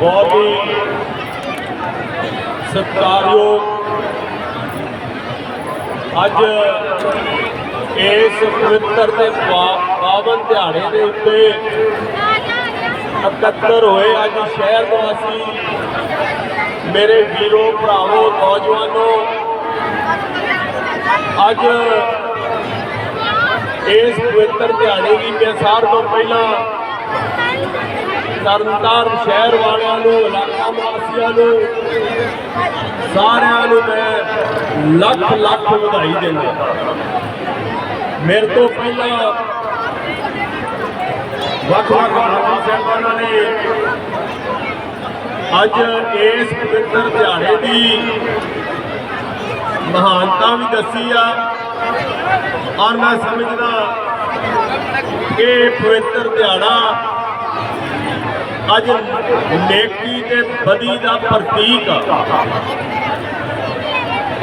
ਬਹੁਤ ਹੀ ਸਤਿਕਾਰਯੋਗ ਅੱਜ ਇਸ ਪਵਿੱਤਰ ਤੇ ਪਾ- ਪਾਵਨ ਦਿਹਾੜੇ ਦੇ ਉੱਤੇ ਇਕੱਤਰ ਹੋਏ। ਅੱਜ ਸ਼ਹਿਰ ਨਿਵਾਸੀ ਮੇਰੇ ਵੀਰੋ, ਭਰਾਵੋ, ਨੌਜਵਾਨੋ, ਅੱਜ ਇਸ ਪਵਿੱਤਰ ਦਿਹਾੜੇ ਦੀ ਮੈਂ ਸਾਰ ਤੋਂ ਪਹਿਲਾਂ ਤਰਨਤਾਰਨ ਸ਼ਹਿਰ ਵਾਲਿਆਂ ਨੂੰ, ਇਲਾਕਾ ਵਾਸੀਆਂ ਨੂੰ, ਸਾਰਿਆਂ ਨੂੰ ਮੈਂ ਲੱਖ ਲੱਖ ਵਧਾਈ ਦਿੰਦਾ ਮੇਰੇ ਤੋਂ ਪਹਿਲਾਂ ਵੱਖ ਵੱਖ ਬਾਬਾ ਸਾਹਿਬਾਨਾਂ ਨੇ ਅੱਜ ਇਸ ਪਵਿੱਤਰ ਦਿਹਾੜੇ ਦੀ ਮਹਾਨਤਾ ਵੀ ਦੱਸੀ ਆ। ਔਰ ਮੈਂ ਸਮਝਦਾ ਕਿ ਇਹ ਪਵਿੱਤਰ ਦਿਹਾੜਾ ਅੱਜ ਨੇਕੀ ਤੇ ਬਦੀ ਦਾ ਪ੍ਰਤੀਕ ਆ।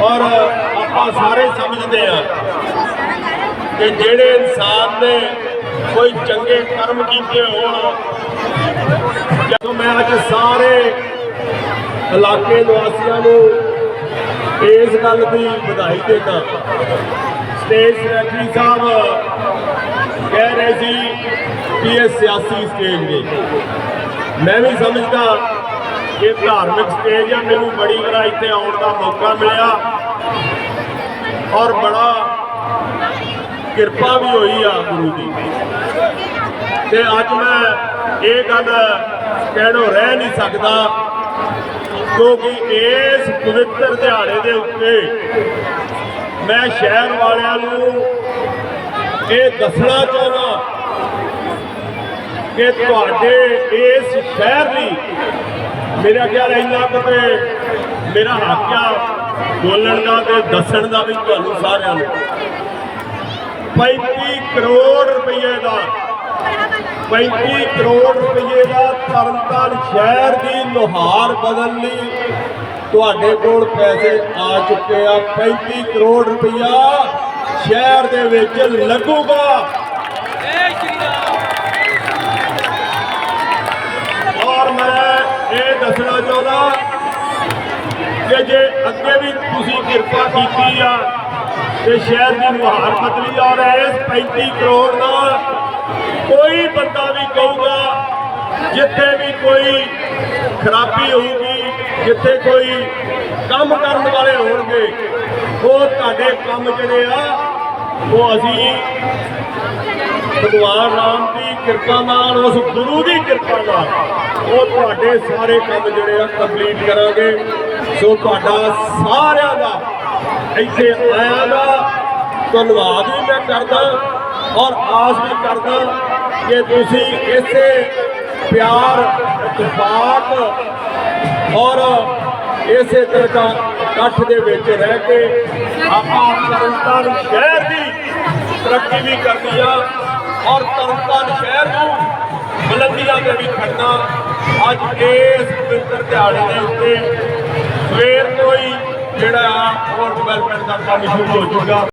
ਔਰ ਆਪਾਂ ਸਾਰੇ ਸਮਝਦੇ ਆ ਕਿ ਜਿਹੜੇ ਇਨਸਾਨ ਨੇ ਕੋਈ ਚੰਗੇ ਕਰਮ ਕੀਤੇ ਹੋਣ, ਜਦੋਂ ਮੈਂ ਅੱਜ ਸਾਰੇ ਇਲਾਕੇ ਨਿਵਾਸੀਆਂ ਨੂੰ ਇਸ ਗੱਲ ਦੀ ਵਧਾਈ ਦਿੰਦਾ ਸਟੇਜ ਸੈਕਟਰੀ ਸਾਹਿਬ ਕਹਿ ਰਹੇ ਸੀ ਕਿ ਇਹ ਸਿਆਸੀ ਸਟੇਜ ਨੇ। ਮੈਂ ਵੀ ਸਮਝਦਾ ਕਿ ਧਾਰਮਿਕ ਸਟੇਜ ਆ, ਮੈਨੂੰ ਬੜੀ ਵਾਰ ਇੱਥੇ ਆਉਣ ਦਾ ਮੌਕਾ ਮਿਲਿਆ ਔਰ ਬੜਾ ਕਿਰਪਾ ਵੀ ਹੋਈ ਆ ਗੁਰੂ ਦੀ। ਤੇ ਅੱਜ ਮੈਂ ਇਹ ਗੱਲ ਕਹਿਣੋਂ ਰਹਿ ਨਹੀਂ ਸਕਦਾ ਕਿਉਂਕਿ ਇਸ ਪਵਿੱਤਰ ਦਿਹਾੜੇ ਦੇ ਉੱਤੇ ਮੈਂ ਸ਼ਹਿਰ ਵਾਲਿਆਂ ਨੂੰ ਇਹ ਦੱਸਣਾ ਚਾਹੁੰਦਾ ਕਿ ਤੁਹਾਡੇ ਇਸ ਸ਼ਹਿਰ ਲਈ ਮੇਰਾ ਖਿਆਲ ਇੰਨਾ ਕਿਤੇ ਮੇਰਾ ਹੱਕ ਆ ਬੋਲਣ ਦਾ ਤੇ ਦੱਸਣ ਦਾ ਵੀ ਤੁਹਾਨੂੰ ਸਾਰਿਆਂ ਨੂੰ। 35 ਕਰੋੜ ਰੁਪਏ ਦਾ 35 ਕਰੋੜ ਰੁਪਏ ਦਾ ਤਰਨਤਾਰਨ ਸ਼ਹਿਰ ਦੀ ਨੁਹਾਰ ਬਦਲ ਲਈ ਤੁਹਾਡੇ ਕੋਲ ਪੈਸੇ ਆ ਚੁੱਕੇ ਆ। 35 ਕਰੋੜ ਰੁਪਇਆ ਸ਼ਹਿਰ ਦੇ ਵਿੱਚ ਲੱਗੂਗਾ। ਔਰ ਮੈਂ ਇਹ ਦੱਸਣਾ ਚਾਹੁੰਦਾ ਕਿ ਜੇ ਅੱਗੇ ਵੀ ਤੁਸੀਂ ਕਿਰਪਾ ਕੀਤੀ ਆ, ਤੇ ਸ਼ਹਿਰ ਦੀ ਨੁਹਾਰ ਬਦਲੀ ਔਰ ਇਸ 35 ਕਰੋੜ ਨਾਲ ਕੋਈ ਬੰਦਾ ਵੀ ਕਹੂਗਾ ਜਿੱਥੇ ਵੀ ਕੋਈ ਖਰਾਬੀ ਹੋਊਗੀ, ਜਿੱਥੇ ਕੋਈ ਕੰਮ ਕਰਨ ਵਾਲੇ ਹੋਣਗੇ, ਉਹ ਤੁਹਾਡੇ ਕੰਮ ਜਿਹੜੇ ਆ, ਉਹ ਅਸੀਂ ਭਗਵਾਨ ਰਾਮ ਦੀ ਕਿਰਪਾ ਨਾਲ, ਉਸ ਗੁਰੂ ਦੀ ਕਿਰਪਾ ਨਾਲ, ਉਹ ਤੁਹਾਡੇ ਸਾਰੇ ਕੰਮ ਜਿਹੜੇ ਆ ਕੰਪਲੀਟ ਕਰਾਂਗੇ। ਸੋ ਤੁਹਾਡਾ ਸਾਰਿਆਂ ਦਾ ਇੱਥੇ ਆਇਆ ਦਾ ਧੰਨਵਾਦ ਵੀ ਮੈਂ ਕਰਦਾ ਔਰ ਆਸ ਵੀ ਕਰਦਾ ਕਿ ਤੁਸੀਂ ਇਸੇ ਪਿਆਰ ਇਤਫਾਕ ਔਰ ਇਸੇ ਤਰ੍ਹਾਂ ਇਕੱਠ ਦੇ ਵਿੱਚ ਰਹਿ ਕੇ ਆਪਾਂ ਤਰਨਤਾਰਨ ਸ਼ਹਿਰ ਦੀ ਤਰੱਕੀ ਵੀ ਕਰਨੀ ਆ ਔਰ ਤਰਨਤਾਰਨ ਸ਼ਹਿਰ ਨੂੰ ਬੁਲੰਦੀਆਂ ਤੇ ਵੀ ਖੜਨਾ ਅੱਜ ਇਸ ਪਵਿੱਤਰ ਦਿਹਾੜੇ ਦੇ ਉੱਤੇ ਸਵੇਰ ਤੋਂ ਹੀ ਜਿਹੜਾ ਆ ਹੋਰ ਡਿਵੈਲਪਮੈਂਟ ਦਾ ਕੰਮ ਸ਼ੁਰੂ ਹੋ ਚੁੱਕਾ